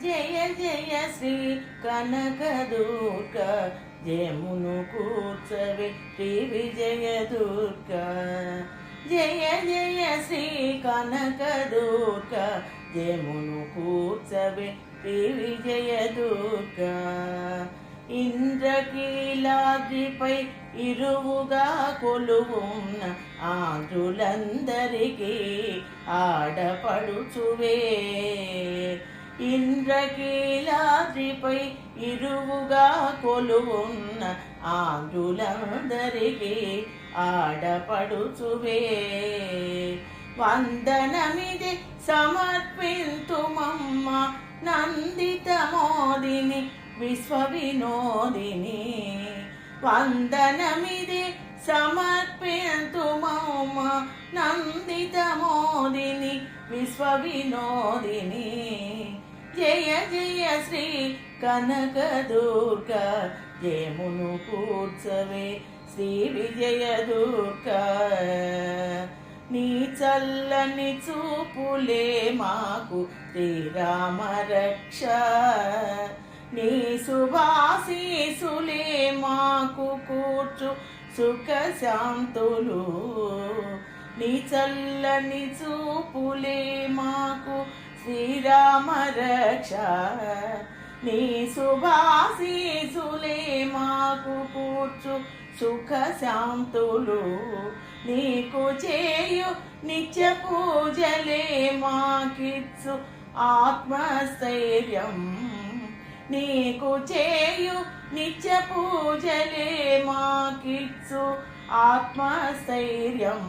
జయ జయ శ్రీ కనకదుర్గ జయమును కూర్చవే శ్రీ విజయ దుర్గ. జయ జయ శ్రీ కనకదుర్గ జయమును కూర్చవే శ్రీ విజయ దుర్గ. ఇంద్రకీలాద్రిపై ఇరువుగా కొలువున్న ఆంధ్రులందరికీ ఆడపడుచువే. ఇంద్రకీలాద్రిపై ఇరువుగా కొలువున్న ఆంధ్రులందరికీ ఆడపడుచువే. వందనమిది సమర్పింతుమమ్మ నందిత మోదిని విశ్వ వినోదిని వందనమిది సమర్పింతుమమ్మ నందిత మోదిని విశ్వ వినోదిని జయ జయ శ్రీ కనకదుర్గ జయమును కూర్చవే శ్రీ విజయ దుర్గ. నీ చల్లని చూపులే మాకు శ్రీరామ రక్ష. నీ శుభాశీసులే మాకు కూర్చు సుఖ శాంతులు. నీ చల్లని చూపులే మాకు శ్రీరామ రక్ష నీ శుభాశీసులే మాకు కూర్చు సుఖ శాంతులు నీకు చేయు నిత్య పూజలే మాకిచ్చు ఆత్మస్థైర్యం. నీకు చేయు నిత్య పూజలే మాకిచ్చు ఆత్మస్థైర్యం.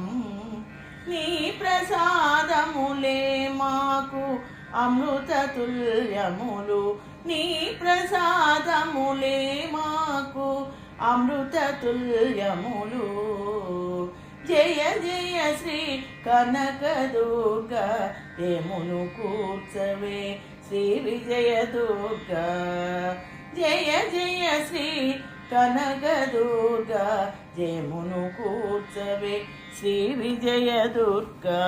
నీ ప్రసాద ప్రసాదములే మాకు అమృతతుల్యములు. నీ ప్రసాదములే మాకు అమృత తుల్యములు జయ జయ శ్రీ కనకదుర్గ ఏమును కూర్చవే శ్రీ విజయ దుర్గ జయ జయ శ్రీ కనకదుర్గ జయమును కూర్చవే శ్రీ విజయ దుర్గా